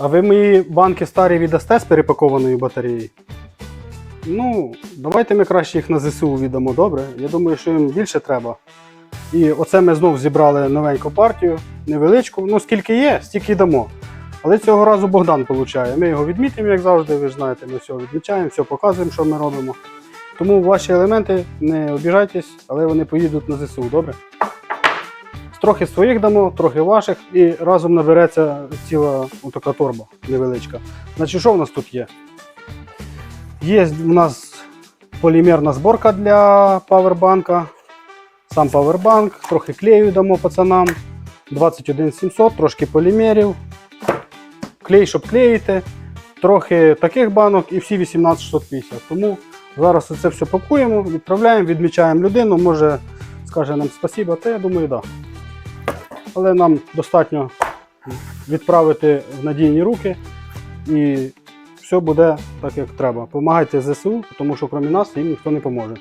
А ви мої банки старі віддасте з перепакованою батареєю? Ну, давайте ми краще їх на ЗСУ віддамо, добре? Я думаю, що їм більше треба. І оце ми знов зібрали новеньку партію, невеличку. Ну, скільки є, стільки й дамо. Але цього разу Богдан получає. Ми його відмітимо, як завжди, ви ж знаєте, ми все відмічаємо, все показуємо, що ми робимо. Тому ваші елементи не обіжайтесь, але вони поїдуть на ЗСУ, добре? Трохи своїх дамо, трохи ваших, і разом набереться ціла така торба невеличка. Значить, що в нас тут є? Є в нас полімерна зборка для павербанка. Сам павербанк, трохи клею дамо пацанам. 21700, трошки полімерів. Клей, щоб клеїти. Трохи таких банок і всі 18650. Тому зараз це все пакуємо, відправляємо, відмічаємо людину. Може скаже нам спасибо, та я думаю, так. Да. Але нам достатньо відправити в надійні руки і все буде так, як треба. Помагайте ЗСУ, тому що крім нас їм ніхто не поможе.